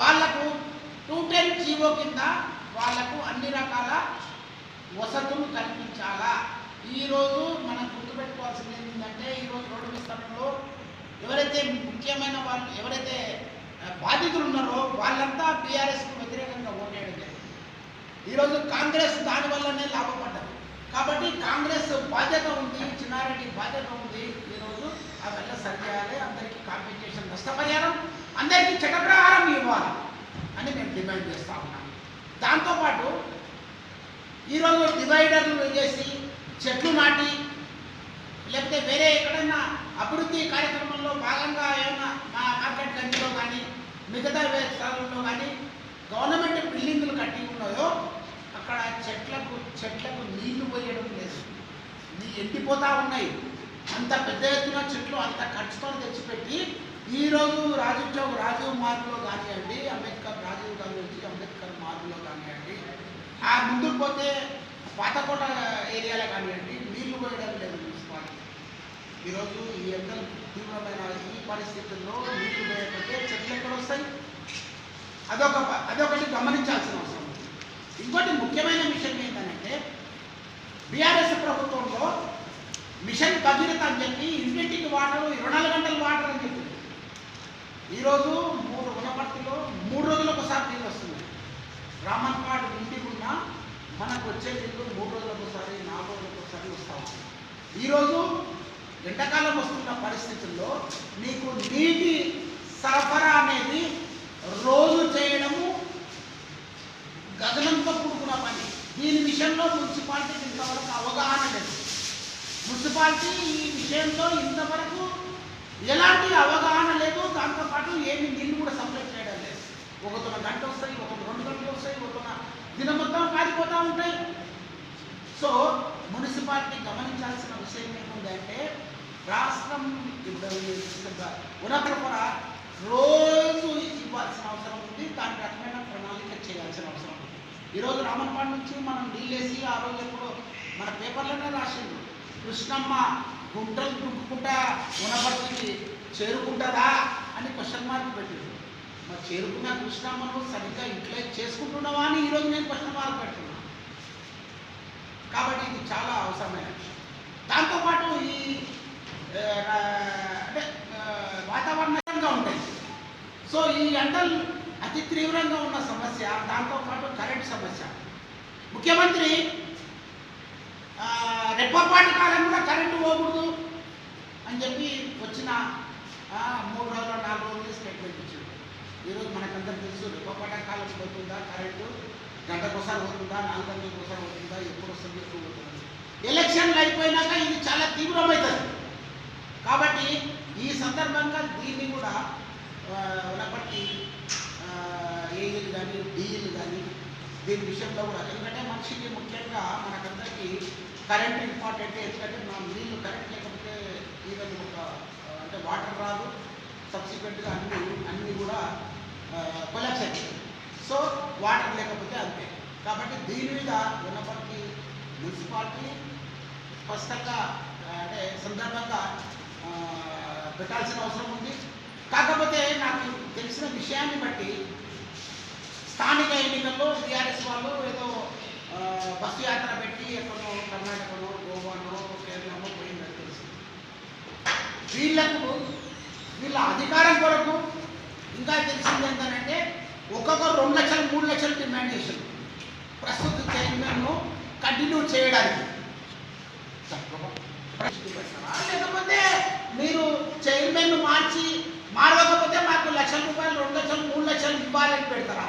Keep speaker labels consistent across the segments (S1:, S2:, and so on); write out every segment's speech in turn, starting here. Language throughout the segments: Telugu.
S1: వాళ్ళకు టూ టెన్ జీవో కింద వాళ్ళకు అన్ని రకాల వసతులు కల్పించాలా? ఈరోజు మనం గుర్తుపెట్టుకోవాల్సింది ఏంటంటే ఈరోజు రోడ్డు విస్తరణలో ఎవరైతే ముఖ్యమైన వాళ్ళు ఎవరైతే బాధితులు ఉన్నారో వాళ్ళంతా బీఆర్ఎస్కు వ్యతిరేకంగా ఓటేయడం జరిగింది. ఈరోజు కాంగ్రెస్ దానివల్లనే లాభపడ్డారు. కాబట్టి కాంగ్రెస్ బాధ్యత ఉంది చిన్నారెడ్డి బాధ్యత ఉంది. ఈరోజు అవన్నీ సరిచేయాలి అందరికీ కాంపెన్సేషన్ నష్టపరిహారం అందరికీ చట్టప్రహారం ఇవ్వాలి అని మేము డిమాండ్ చేస్తా ఉన్నాం. దాంతోపాటు ఈరోజు డివైడర్లు చేసి చెట్లు నాటి లేకపోతే వేరే ఎక్కడైనా అభివృద్ధి కార్యక్రమంలో భాగంగా ఏమైనా మా మార్కెట్ గంజిలో కానీ మిగతా వే కానీ గవర్నమెంట్ బిల్డింగ్లు కట్టి ఉన్నాయో అక్కడ చెట్లకు చెట్లకు నీళ్ళు పోయడం లేదు నీ ఎండిపోతూ ఉన్నాయి. అంత పెద్ద ఎత్తున చెట్లు అంత ఖర్చుతో తెచ్చిపెట్టి ఈరోజు రాజీవ్ చౌక్ రాజీవ్ మార్గ్లో కానివ్వండి అంబేద్కర్ రాజీవ్ గాంధీ నుంచి అంబేద్కర్ మార్గ్లో కానివ్వండి ఆ ముందుకు పోతే పాతకోట ఏరియాలో కానివ్వండి నీళ్ళు పోయడం లేదు మున్సిపాలిటీ. ఈరోజు ఈ ఎండలు తీవ్రమైన ఈ పరిస్థితుల్లో నీళ్ళు పోయకపోతే చెట్లు ఎక్కడ వస్తాయి? అదొక అదొకటి గమనించాల్సిన అవసరం. ఉంది ఇంకోటి ముఖ్యమైన విషయం ఏంటంటే బీఆర్ఎస్ ప్రభుత్వంలో మిషన్ భగీరథ అని చెప్పి ఇంటింటికి వాటర్ ఇరవై నాలుగు గంటలు వాటర్ అని చెప్పి. ఈరోజు మూడు గుణపర్తిలో మూడు రోజులకు ఒకసారి నీళ్ళు రామన్ రామన్పాడు ఇంటికి ఉన్న మనకు వచ్చే నీళ్ళు మూడు రోజులకు ఒకసారి నాలుగు రోజులకు ఒకసారి వస్తూ ఈరోజు ఎండాకాలం వస్తున్న పరిస్థితుల్లో నీకు నీటి సరఫరా అనేది రోజు చేయడము గగనంతో కూడుకున్న పని దీని విషయంలో మున్సిపాలిటీకి ఇంతవరకు అవగాహన లేదు మున్సిపాలిటీ ఈ విషయంలో ఇంతవరకు ఎలాంటి అవగాహన లేదు దాంతోపాటు ఏమి నీళ్ళు కూడా సప్లై చేయడం లేదు. ఒకతోన గంట వస్తాయి ఒక రెండు గంటలు వస్తాయి ఒకతోన దినం మొత్తం కాలిపోతూ ఉంటాయి. సో మున్సిపాలిటీ గమనించాల్సిన విషయం ఏముందంటే రాష్ట్రం ఉన్నప్పుడు రోజు ఇవ్వాల్సిన అవసరం ఉంది. దాని రకమైన ప్రణాళిక చేయాల్సిన అవసరం ఉంది. ఈరోజు రామన్పాడు నుంచి మనం నీళ్ళేసి ఆ రోజు ఎప్పుడు మన పేపర్లోనే రాసిండు కృష్ణమ్మ గుంటలు దుక్కుకుంటా ఉన్నపర్తికి చేరుకుంటుందా అని క్వశ్చన్ మార్క్ పెట్టింది. మరి చేరుకున్న కృష్ణమ్మను సరిగ్గా ఇంట్లో చేసుకుంటున్నావా అని ఈరోజు నేను క్వశ్చన్ మార్క్ పెడుతున్నాను కాబట్టి ఇది చాలా అవసరమైన విషయం. దాంతోపాటు ఈ అంటే వాతావరణంగా ఉంటాయి. సో ఈ ఎండలు అతి తీవ్రంగా ఉన్న సమస్య దాంతోపాటు కరెంట్ సమస్య. ముఖ్యమంత్రి రెప్పపాటి కాలం కూడా కరెంటు పోకూడదు అని చెప్పి వచ్చిన మూడు రోజులు నాలుగు రోజులు స్టేట్మెంట్ ఇచ్చాడు ఈరోజు మనకందరికి తెలుసు రెప్పపాట కాలం పోతుందా కరెంటు గంటకోసారి పోతుందా నాలుగు గంటలకు ఒకసారి పోతుందా ఎప్పుడు వస్తుంది ఎప్పుడు పోతుంది? ఎలక్షన్లు అయిపోయినాక ఇది చాలా తీవ్రమవుతుంది. కాబట్టి ఈ సందర్భంగా దీన్ని కూడా ఉన్నప్పటికీ ఏఈలు కానీ డిఈలు కానీ దీని విషయంలో కూడా ఎందుకంటే మనిషికి ముఖ్యంగా మనకందరికీ కరెంట్ ఇంపార్టెంట్ ఎందుకంటే మనం నీళ్ళు కరెంట్ లేకపోతే ఈవెన్ ఒక అంటే వాటర్ రాదు. సబ్సిక్వెంట్గా అన్ని అన్నీ కూడా కొలాప్స్ అవుతాయి సో వాటర్ లేకపోతే అంతే. కాబట్టి దీని మీద ఉన్నప్పటికీ మున్సిపాలిటీ స్పష్టంగా అంటే సందర్భంగా పెట్టాల్సిన అవసరం ఉంది. కాకపోతే నాకు తెలిసిన విషయాన్ని బట్టి స్థానిక ఎన్నికల్లో టీఆర్ఎస్ వాళ్ళు ఏదో బస్సు యాత్ర పెట్టి ఎక్కడో కర్ణాటకలో గోవానో కేరళలో పోయిందని తెలుసు. వీళ్ళకు వీళ్ళ అధికారం కొరకు ఇంకా తెలిసింది ఏంటంటే ఒక్కొక్క రెండు లక్షలు మూడు లక్షలు డిమాండ్ చేశారు. ప్రస్తుత చైర్మన్ను కంటిన్యూ చేయడానికి. లేకపోతే మీరు చైర్మన్ మార్చి మారవకపోతే మాకు లక్షల రూపాయలు రెండు లక్షలు మూడు లక్షలు ఇవ్వాలని పెడతారా?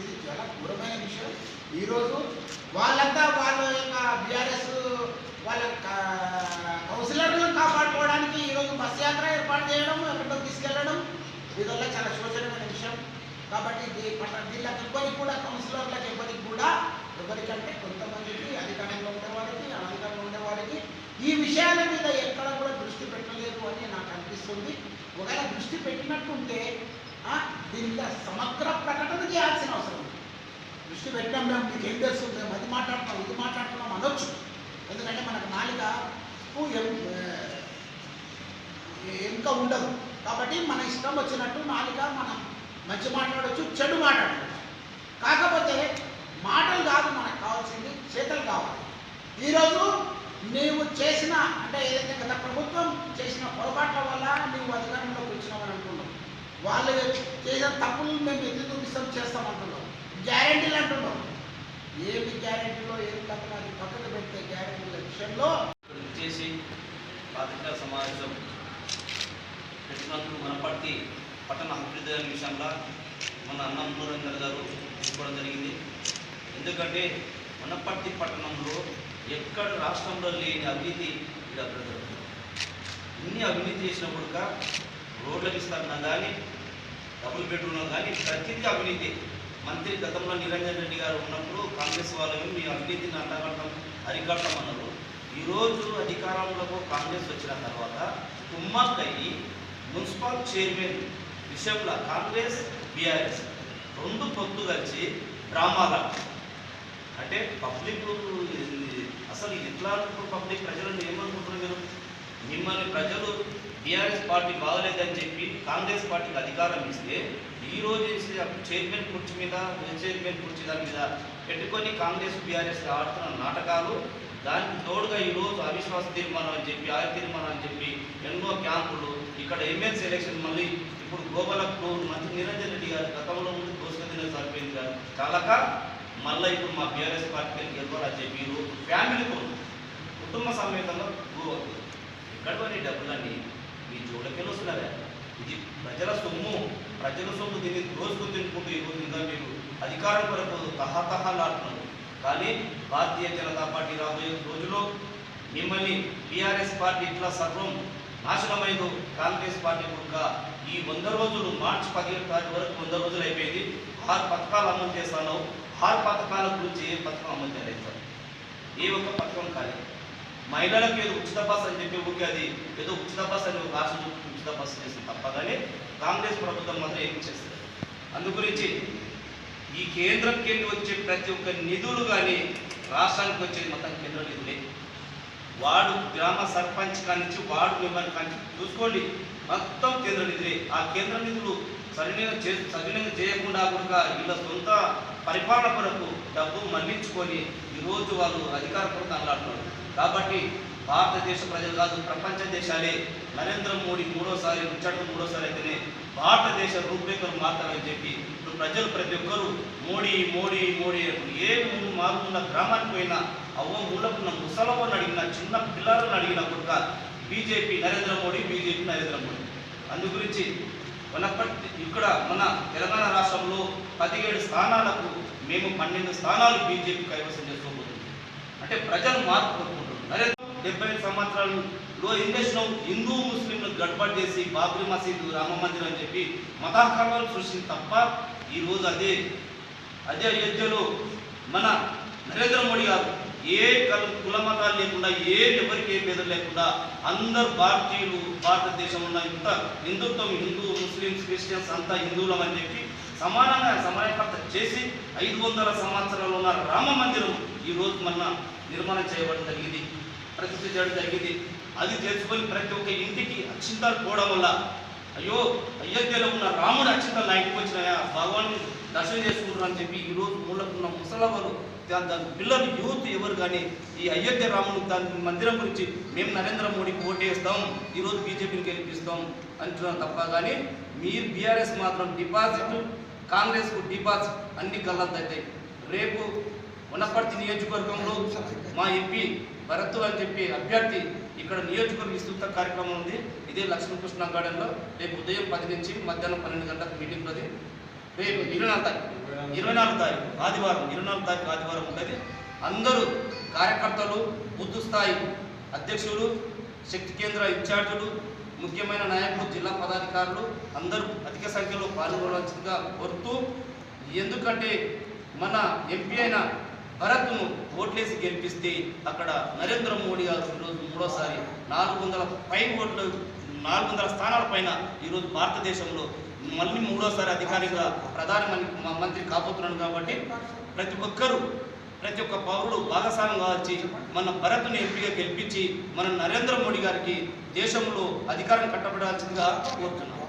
S1: ఇది చాలా ఘోరమైన విషయం. ఈరోజు వాళ్ళంతా వాళ్ళ యొక్క బీఆర్ఎస్ వాళ్ళ కౌన్సిలర్లను కాపాడుకోవడానికి ఈరోజు బస్ యాత్ర ఏర్పాటు చేయడం ఎక్కడికో తీసుకెళ్ళడం ఇదొల్ల చాలా శోచనమైన విషయం. కాబట్టి వీళ్ళకి ఎవ్వరికి కూడా కౌన్సిలర్లకు ఎవరికి కూడా ఎవరికంటే కొంతమందికి అధికారంలో ఉండే వారికి అనధికారంలో ఉండే వారికి ఈ విషయాల మీద ఎక్కడ కూడా దృష్టి పెట్టలేదు అని నాకు అనిపిస్తుంది. ఒకవేళ దృష్టి పెట్టినట్టుంటే దీని మీద సమగ్ర ప్రకటన చేయాల్సిన అవసరం దృష్టి పెట్టడం మేము మీకు ఏం తెలుస్తుంది? మేము అది మాట్లాడుతున్నాం ఇది మాట్లాడుతున్నాం అనొచ్చు. ఎందుకంటే మనకు నాలుక ఇంకా ఉండదు. కాబట్టి మన ఇష్టం వచ్చినట్టు నాలుక మనం మంచి మాట్లాడవచ్చు చెడు మాట్లాడవచ్చు కాకపోతే మాటలు కాదు మనకు కావాల్సింది చేతలు కావాలి. ఈరోజు నీవు చేసిన అంటే ఏదైతే గత ప్రభుత్వం చేసిన పొరపాట్ల వల్ల నీవు అధికారంలోకి వచ్చినామని అనుకున్నాం వాళ్ళు చేసిన తప్పులు మేము ఎందుకు చూపిస్తాం చేస్తామంటున్నాం గ్యారెంటీలు అంటున్నాం. ఏమి గ్యారెంటీలో ఏమి తప్ప అది పక్కన పెడితే గ్యారంటీల విషయంలో
S2: చేసి పత్రికా సమావేశం పెట్టినందుకు మనపర్తి పట్టణ అభివృద్ధి విషయంలో మన అన్న మురళీధర్ గారు తీసుకోవడం జరిగింది. ఎందుకంటే మనపర్తి పట్టణంలో ఎక్కడ రాష్ట్రంలో లేని అవినీతి ఇక్కడ జరుగుతుంది. ఇన్ని అవినీతి చేసినప్పుడు రోడ్ల విస్తరణ కానీ డబుల్ బెడ్రూమ్లో కానీ ప్రతిదీ అవినీతి. మంత్రి గతంలో నిరంజన్ రెడ్డి గారు ఉన్నప్పుడు కాంగ్రెస్ వాళ్ళు మీ అవినీతిని అంటగట్టం అరికట్టమన్నారు. ఈరోజు అధికారంలోకి కాంగ్రెస్ వచ్చిన తర్వాత తుమ్మక్కయ్యి మున్సిపల్ చైర్మన్ విషయంలో కాంగ్రెస్ బీఆర్ఎస్ రెండు పొత్తు కలిసి డ్రామాల అంటే పబ్లిక్ అసలు ఇట్లా పబ్లిక్ ప్రజలను ఏమనుకుంటున్నారు మీరు? మిమ్మల్ని ప్రజలు టీఆర్ఎస్ పార్టీ బాగలేదని చెప్పి కాంగ్రెస్ పార్టీకి అధికారం ఇస్తే ఈ రోజు వేసి చైర్మన్ కుర్చీ మీద వైస్ చైర్మన్ కుర్చీ దాని మీద పెట్టుకొని కాంగ్రెస్ బీఆర్ఎస్ ఆడుతున్న నాటకాలు దానికి తోడుగా ఈరోజు అవిశ్వాస తీర్మానం అని చెప్పి ఆయు తీర్మానం అని చెప్పి ఎన్నో క్యాంపులు ఇక్కడ ఎమ్మెల్సీ ఎలక్షన్ మళ్ళీ ఇప్పుడు గోపాలకు మంత్రి నిరంజన్ రెడ్డి గారు గతంలో ముందు దోసుకదిన సరిపోయింది గారు చాలక మళ్ళీ ఇప్పుడు మా బీఆర్ఎస్ పార్టీ గెలవాలని చెప్పి ఈరోజు ఫ్యామిలీతో కుటుంబ సమేతంగా గోవకు. ఎక్కడవని డబ్బులన్నీ? మీ జోళ్ళకెళ్ళి వస్తున్నారా. ఇది ప్రజల సొమ్ము. ప్రజల సొమ్ము దీన్ని రోజుకు తినుకుంటూ ఈరోజు ఇంకా మీరు అధికారం కొరకు తహతహలాడుతున్నారు. కానీ భారతీయ జనతా పార్టీ రాబోయే రోజుల్లో మిమ్మల్ని బీఆర్ఎస్ పార్టీ ఇట్లా సర్వం నాశనమైందో కాంగ్రెస్ పార్టీ కూడా ఈ వంద రోజులు మార్చి పదిహేడు తారీఖు వరకు వంద రోజులు అయిపోయింది. ఆరు పథకాలు అమలు చేస్తాను ఆరు పథకాల గురించి ఏ పథకం అమలు చేయలేదు. సార్ ఏ ఒక్క పథకం కాలేదు. మహిళలకు ఏదో ఉచిత బస్సు అని చెప్పి ఊరికి అది ఏదో ఉచిత బస్సు అని ఒక రాష్ట్రం ఉచిత బస్సు చేస్తుంది తప్ప కానీ కాంగ్రెస్ ప్రభుత్వం మాత్రం ఏం చేస్తుంది అందు గురించి ఈ కేంద్రంకి వెళ్ళి వచ్చే ప్రతి ఒక్క నిధులు కానీ రాష్ట్రానికి వచ్చేది మొత్తం కేంద్ర నిధులే. వాడు గ్రామ సర్పంచ్ కానించి వార్డు మెంబర్ కానించి చూసుకోండి. మొత్తం కేంద్ర నిధులే. ఆ కేంద్ర నిధులు సరిగ్గా చే సద్వినియోగం చేయకుండా కూడా వీళ్ళ సొంత పరిపాలన కొరకు డబ్బు మళ్ళించుకొని ఈరోజు వాళ్ళు అధికార కొరకు అల్లాడుతున్నారు. కాబట్టి భారతదేశ ప్రజలు కాదు ప్రపంచ దేశాలే నరేంద్ర మోడీ మూడోసారి ముచ్చట మూడోసారి అయితేనే భారతదేశ రూపురేఖలు మారుతారని చెప్పి ఇప్పుడు ప్రజలు ప్రతి ఒక్కరూ మోడీ మోడీ మోడీ ఏ మారుతున్న గ్రామానికి పోయినా అవ్వ ఊళ్ళకున్న ముసలవ్వని అడిగిన చిన్న పిల్లలను అడిగిన కూడా బీజేపీ నరేంద్ర మోడీ బీజేపీ నరేంద్ర మోడీ. అందు గురించి ఉన్నప్పటి ఇక్కడ మన తెలంగాణ రాష్ట్రంలో పదిహేడు స్థానాలకు మేము పన్నెండు స్థానాలు బీజేపీ కైవసం చేసుకోబోతుంది. అంటే ప్రజలు మార్పు కోరుకుంటున్నారు నరేంద్ర డెబ్బై ఐదు సంవత్సరాలలో ఏం చేసినాం హిందూ ముస్లింలు గడబడి చేసి బాబ్రీ మసీదు రామ మందిరం అని చెప్పి మతాకరాలు సృష్టించి తప్ప ఈరోజు అదే అదే అయోధ్యలో మన నరేంద్ర మోడీ గారు ఏ కల కుల మతాలు లేకుండా ఏ ఎవరికి ఏ పేదలు లేకుండా అందరు భారతీయులు భారతదేశంలో ఉన్న ఇంత హిందుత్వం హిందూ ముస్లిమ్స్ క్రిస్టియన్స్ అంతా హిందువులం అని చెప్పి సమానంగా సమయకర్త చేసి ఐదు వందల సంవత్సరాలు ఉన్న రామ మందిరం ఈ రోజు మన నిర్మాణం చేయబడడం జరిగింది ప్రతిష్ఠ చేయడం జరిగింది. అది తెలుసుకొని ప్రతి ఒక్క ఇంటికి అక్షింతాలు పోవడం వల్ల అయ్యో అయోధ్యలో ఉన్న రాముడు అక్షింతలు నా ఇంటికి వచ్చినాయా? భగవాన్ దర్శనం చేసుకుంటారు అని చెప్పి ఈ రోజు మూలకున్న ముసలవారు దాని దాని పిల్లలు యూత్ ఎవరు కానీ ఈ అయోధ్య రాముడు దాని మందిరం గురించి మేము నరేంద్ర మోడీకి ఓటేస్తాం ఈరోజు బీజేపీని గెలిపిస్తాం అంటున్నాం తప్ప కానీ మీరు బీఆర్ఎస్ మాత్రం డిపాజిట్ కాంగ్రెస్కు డిపాజిట్ అన్ని గల్లంతవుతాయి రేపు వనపర్తి నియోజకవర్గంలో మా ఎంపీ భరత్ అని చెప్పి అభ్యర్థి ఇక్కడ నియోజకవర్గ విస్తృత కార్యక్రమం ఉంది. ఇదే లక్ష్మీకృష్ణ గార్డెన్లో రేపు ఉదయం పది నుంచి మధ్యాహ్నం పన్నెండు గంటలకు మీటింగ్ ఉంది రేపు ఇరవై నాలుగు తారీఖు ఇరవై నాలుగు తారీఖు ఆదివారం ఇరవై నాలుగు తారీఖు ఆదివారం ఉంటుంది అందరూ కార్యకర్తలు బుద్ధు స్థాయి అధ్యక్షులు శక్తి కేంద్ర ఇన్ఛార్జీలు ముఖ్యమైన నాయకులు జిల్లా పదాధికారులు అందరూ అధిక సంఖ్యలో పాల్గొనవలసిందిగా కోరుతూ ఎందుకంటే మన ఎంపీ అయిన భరత్ను ఓట్లేసి గెలిపిస్తే అక్కడ నరేంద్ర మోడీ గారు ఈరోజు మూడోసారి నాలుగు వందల పై ఓట్లు నాలుగు వందల స్థానాల పైన ఈరోజు భారతదేశంలో మళ్ళీ మూడోసారి అధికారిగా ప్రధాన మంత్రి కాబోతున్నాడు కాబట్టి ప్రతి ఒక్కరూ ప్రతి ఒక్క పౌరుడు భాగస్వామి కావచ్చు మన భరత్ను ఎంపీగా గెలిపించి మన నరేంద్ర మోడీ గారికి దేశంలో అధికారం కట్టబడాల్సిందిగా కోరుతున్నాం.